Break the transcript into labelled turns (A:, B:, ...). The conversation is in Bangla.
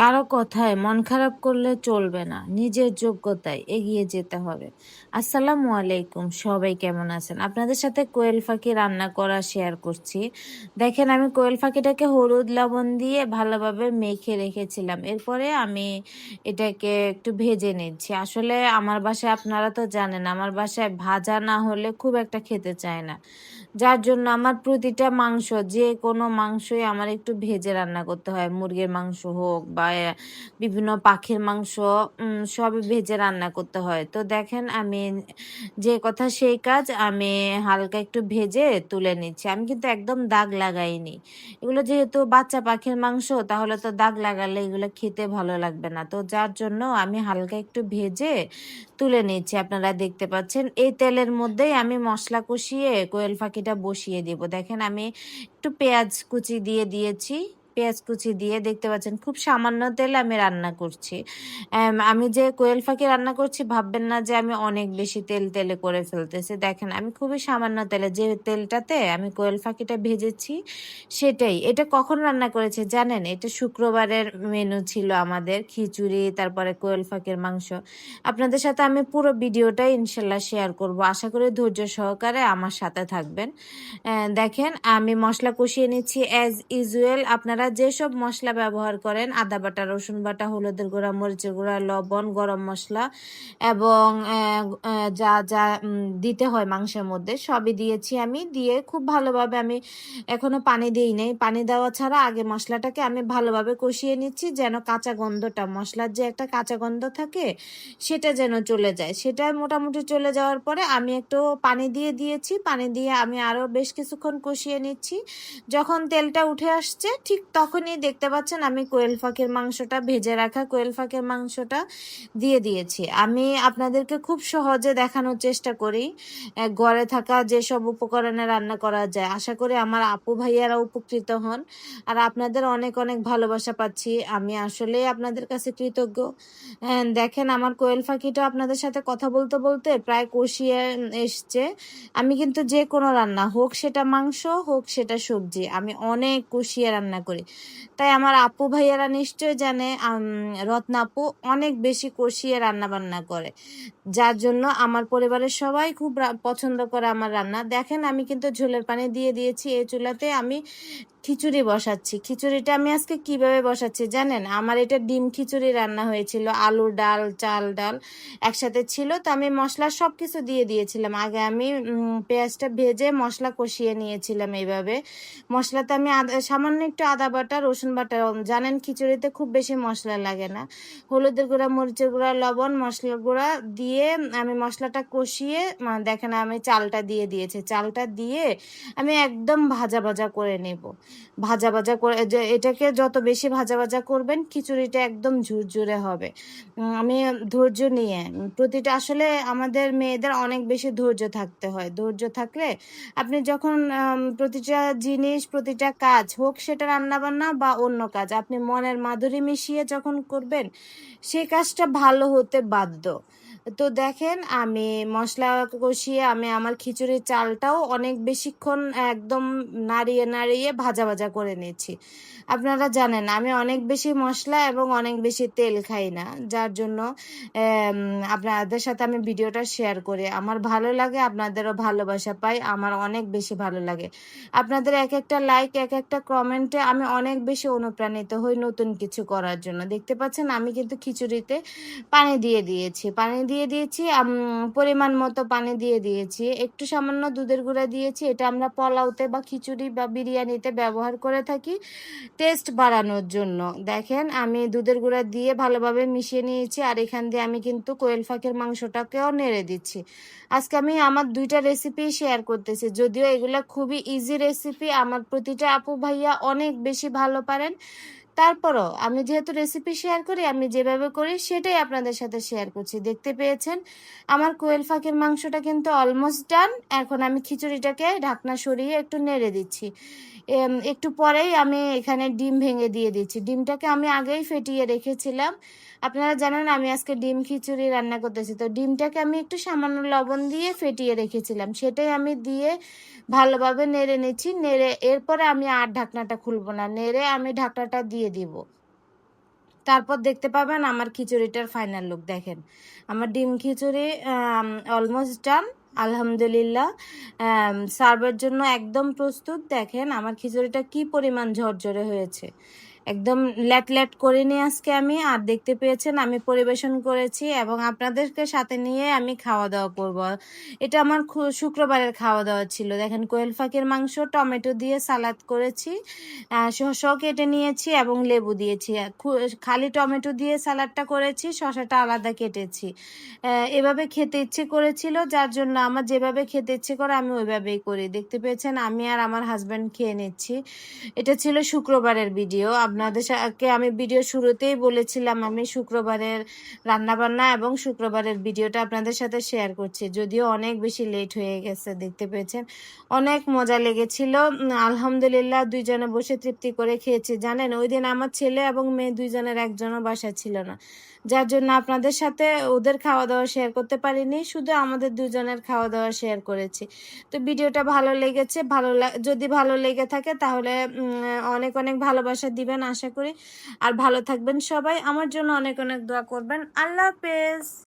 A: কারও কথায় মন খারাপ করলে চলবে না, নিজের যোগ্যতায় এগিয়ে যেতে হবে। আসসালামু আলাইকুম, সবাই কেমন আছেন? আপনাদের সাথে কোয়েল ফাঁকি রান্না করা শেয়ার করছি। দেখেন, আমি কোয়েল ফাঁকিটাকে হলুদ লবণ দিয়ে ভালোভাবে মেখে রেখেছিলাম। এরপরে আমি এটাকে একটু ভেজে নিচ্ছি। আসলে আমার বাসায় আপনারা তো জানেন, আমার বাসায় ভাজা না হলে খুব একটা খেতে চায় না। যার জন্য আমার প্রতিটা মাংস, যে কোনো মাংসই আমার একটু ভেজে রান্না করতে হয়। মুরগির মাংস হোক বা আহ, বিভিন্ন পাখির মাংস সবই ভেজে রান্না করতে হয়। তো দেখেন আমি যে কথা সেই কাজ আমি হালকা একটু ভেজে তুলে নিচ্ছি। আমি কিন্তু একদম দাগ লাগাইনি। এগুলো যেহেতু বাচ্চা পাখির মাংস তাহলে তো দাগ লাগালে এগুলো খেতে ভালো লাগবে না। তো যার জন্য আমি হালকা একটু ভেজে তুলে নিচ্ছি। আপনারা দেখতে পাচ্ছেন এই তেলের মধ্যেই আমি মশলা কষিয়ে কোয়েল ফাঁকিটা বসিয়ে দিব। দেখেন আমি একটু পেঁয়াজ কুচি দিয়ে দিয়েছি। পেঁয়াজ কুচি দিয়ে দেখতে পাচ্ছেন খুব সামান্য তেলে আমি রান্না করছি। আমি যে কোয়েল ফাঁকি রান্না করছি ভাববেন না যে আমি অনেক বেশি তেল তেলে করে ফেলতেছি। দেখেন, আমি খুবই সামান্য তেলে যে তেলটাতে আমি কোয়েল ফাঁকিটা ভেজেছি সেটাই। এটা কখন রান্না করেছে জানেন? এটা শুক্রবারের মেনু ছিল আমাদের, খিচুড়ি, তারপরে কোয়েল ফাঁকের মাংস। আপনাদের সাথে আমি পুরো ভিডিওটাই ইনশাল্লাহ শেয়ার করব। আশা করি ধৈর্য সহকারে আমার সাথে থাকবেন। দেখেন, আমি মশলা কষিয়ে নিচ্ছি অ্যাজ ইউজুয়াল আপনারা যেসব মশলা ব্যবহার করেন, আদা বাটা, রসুন বাটা, হলুদের গুঁড়া, মরিচের গুঁড়া, লবণ, গরম মশলা এবং যা যা দিতে হয় মাংসের মধ্যে, সবই দিয়েছি আমি। দিয়ে খুব ভালোভাবে আমি এখনও পানি দিই নেই। পানি দেওয়া ছাড়া আগে মশলাটাকে আমি ভালোভাবে কষিয়ে নিচ্ছি, যেন কাঁচা গন্ধটা, মশলার যে একটা কাঁচা গন্ধ থাকে, সেটা যেন চলে যায়। সেটা মোটামুটি চলে যাওয়ার পরে আমি একটু পানি দিয়ে দিয়েছি। পানি দিয়ে আমি আরও বেশ কিছুক্ষণ কষিয়ে নিচ্ছি। যখন তেলটা উঠে আসছে, ঠিক তখনই দেখতে পাচ্ছেন আমি কোয়েল ফাঁকের মাংসটা ভেজে রাখা কোয়েল ফাঁকের মাংসটা দিয়ে দিয়েছি। আমি আপনাদেরকে খুব সহজে দেখানোর চেষ্টা করি ঘরে থাকা যেসব উপকরণে রান্না করা যায়। আশা করি আমার আপু ভাইয়ারা উপকৃত হন। আর আপনাদের অনেক অনেক ভালোবাসা পাচ্ছি। আমি আসলে আপনাদের কাছে কৃতজ্ঞ। দেখেন আমার কোয়েল ফাঁকিটা আপনাদের সাথে কথা বলতে বলতে প্রায় কষিয়ে এসছে। আমি কিন্তু যে কোনো রান্না হোক সেটা মাংস, হোক সেটা সবজি, আমি অনেক কষিয়ে রান্না করি। তাই আমার আপু ভাইয়ারা নিশ্চয় জানে রত্নাপু অনেক বেশি কষিয়ে রান্না বান্না করে। যার জন্য আমার পরিবারের সবাই খুব পছন্দ করে আমার রান্না। দেখেন আমি কিন্তু ঝোলের পানি দিয়ে দিয়েছি, এই চুলাতে আমি খিচুড়ি বসাচ্ছি। খিচুড়িটা আমি আজকে কীভাবে বসাচ্ছি জানেন? আমার এটা ডিম খিচুড়ি রান্না হয়েছিল, আলু ডাল, চাল ডাল একসাথে ছিল, তো আমি মশলা সব কিছু দিয়ে দিয়েছিলাম। আগে আমি পেঁয়াজটা ভেজে মশলা কষিয়ে নিয়েছিলাম এইভাবে মশলাতে আমি আদা, সামান্য একটু আদা বাটা, রসুন বাটা, জানেন খিচুড়িতে খুব বেশি মশলা লাগে না। হলুদের গুঁড়া, মরিচের গুঁড়া, লবণ মশলা গুঁড়া দিয়ে আমি মশলাটা কষিয়ে দেখেন আমি চালটা দিয়ে দিয়েছি। চালটা দিয়ে আমি একদম ভাজা ভাজা করে নেব। ভাজা ভাজা করে এটাকে যত বেশি ভাজা ভাজা করবেন, খিচুড়িটা একদম ঝুরঝুরে হবে। আমি ধৈর্য নিয়ে, প্রতিটা, আসলে আমাদের মেয়েদের অনেক বেশি ধৈর্য থাকতে হয়। ধৈর্য থাকলে আপনি যখন প্রতিটা জিনিস, প্রতিটা কাজ হোক, সেটা রান্না বান্না বা অন্য কাজ, আপনি মনের মাধুরী মিশিয়ে যখন করবেন সেই কাজটা ভালো হতে বাধ্য। তো দেখেন, আমি মশলা কষিয়ে আমি আমার খিচুড়ির চালটাও অনেক বেশিক্ষণ একদম নাড়িয়ে নাড়িয়ে ভাজা ভাজা করে নিয়েছি আপনারা জানেন, আমি অনেক বেশি মশলা এবং অনেক বেশি তেল খাই না। যার জন্য আপনাদের সাথে আমি ভিডিওটা শেয়ার করি। আমার ভালো লাগে, আপনাদেরও ভালোবাসা পাই, আমার অনেক বেশি ভালো লাগে। আপনাদের এক একটা লাইক এক একটা কমেন্টে আমি অনেক বেশি অনুপ্রাণিত হই নতুন কিছু করার জন্য। দেখতে পাচ্ছেন, আমি কিন্তু খিচুড়িতে পানি দিয়ে দিয়েছি। পানি দিয়ে দিয়েছি পরিমাণ মতো পানি দিয়ে দিয়েছি। একটু সামান্য দুধের গুঁড়া দিয়েছি, এটা আমরা পোলাওতে বা খিচুড়ি বা বিরিয়ানিতে ব্যবহার করে থাকি টেস্ট বাড়ানোর জন্য। দেখেন, আমি দুধের গুঁড়া দিয়ে ভালোভাবে মিশিয়ে নিয়েছি আর এখান দিয়ে আমি কিন্তু কোয়েল ফাঁকের মাংসটাকেও নেড়ে দিচ্ছি। আজকে আমি আমার দুইটা রেসিপি শেয়ার করতেছি, যদিও এগুলো খুবই ইজি রেসিপি আমার প্রতিটা আপু ভাইয়া অনেক বেশি ভালো পারেন। তারপরও আমি যেহেতু রেসিপি শেয়ার করি, আমি যেভাবে করি সেটাই আপনাদের সাথে শেয়ার করছি। দেখতে পেয়েছেন? আমার কোয়েল ফাঁকের মাংসটা কিন্তু অলমোস্ট ডান এখন আমি খিচুড়িটাকে ঢাকনা সরিয়ে একটু নেড়ে দিচ্ছি। একটু পরেই আমি এখানে ডিম ভেঙে দিয়ে দিচ্ছি। ডিমটাকে আমি আগেই ফেটিয়ে রেখেছিলাম। আপনারা জানেন আমি আজকে ডিম খিচুড়ি রান্না করতেছি। তো ডিমটাকে আমি একটু সামান্য লবণ দিয়ে ফেটিয়ে রেখেছিলাম। সেটাই আমি দিয়ে ভালোভাবে নেড়ে নিচ্ছি। নেড়ে, এরপরে আমি আর ঢাকনাটা খুলবো না। নেড়ে আমি ঢাকনাটা দিয়ে দিব। তারপর দেখতে পাবেন আমার খিচুড়িটার ফাইনাল লুক দেখেন। আমার ডিম খিচুড়ি অলমোস্ট ডান আলহামদুলিল্লাহ। সার্ভের জন্য একদম প্রস্তুত। দেখেন আমার খিচুড়িটা কি পরিমাণ ঝরঝরে হয়েছে। একদম ল্যাট ল্যাট করে নিয়ে আজকে আমি আর দেখতে পেয়েছেন, আমি পরিবেশন করেছি এবং আপনাদেরকে সাথে নিয়ে আমি খাওয়া দাওয়া করব। এটা আমার শুক্রবারের খাওয়া দাওয়া ছিল। দেখেন কোয়েল পাখির মাংস, টমেটো দিয়ে সালাদ করেছি শসাও কেটে নিয়েছি এবং লেবু দিয়েছি। খালি টমেটো দিয়ে সালাদটা করেছি, শসাটা আলাদা কেটেছি। এভাবে খেতে ইচ্ছে করেছিল, যার জন্য আমার যেভাবে খেতে ইচ্ছে করে আমি ওইভাবেই করি। দেখতে পেয়েছেন, আমি আর আমার হাজব্যান্ড খেয়ে নিচ্ছি। এটা ছিল শুক্রবারের ভিডিও। আপনাদের সাথে আমি ভিডিও শুরুতেই বলেছিলাম আমি শুক্রবারের রান্না বান্না এবং শুক্রবারের ভিডিওটা আপনাদের সাথে শেয়ার করছি। যদিও অনেক বেশি লেট হয়ে গেছে, দেখতে পেয়েছেন। অনেক মজা লেগেছিল। আলহামদুলিল্লাহ দুইজনে বসে তৃপ্তি করে খেয়েছি। জানেন, ওই দিন আমার ছেলে এবং মেয়ে দুইজনের একজনও বাসা ছিল না। যার জন্য আপনাদের সাথে ওদের খাওয়া দাওয়া শেয়ার করতে পারিনি, শুধু আমাদের দুজনের খাওয়া দাওয়া শেয়ার করেছি। তো ভিডিওটা ভালো লেগেছে, ভালো যদি ভালো লেগে থাকে তাহলে অনেক অনেক ভালোবাসা দিবেন। আশা করি। আর ভালো থাকবেন সবাই। আমার জন্য অনেক অনেক দোয়া করবেন। আল্লাহ হাফেজ।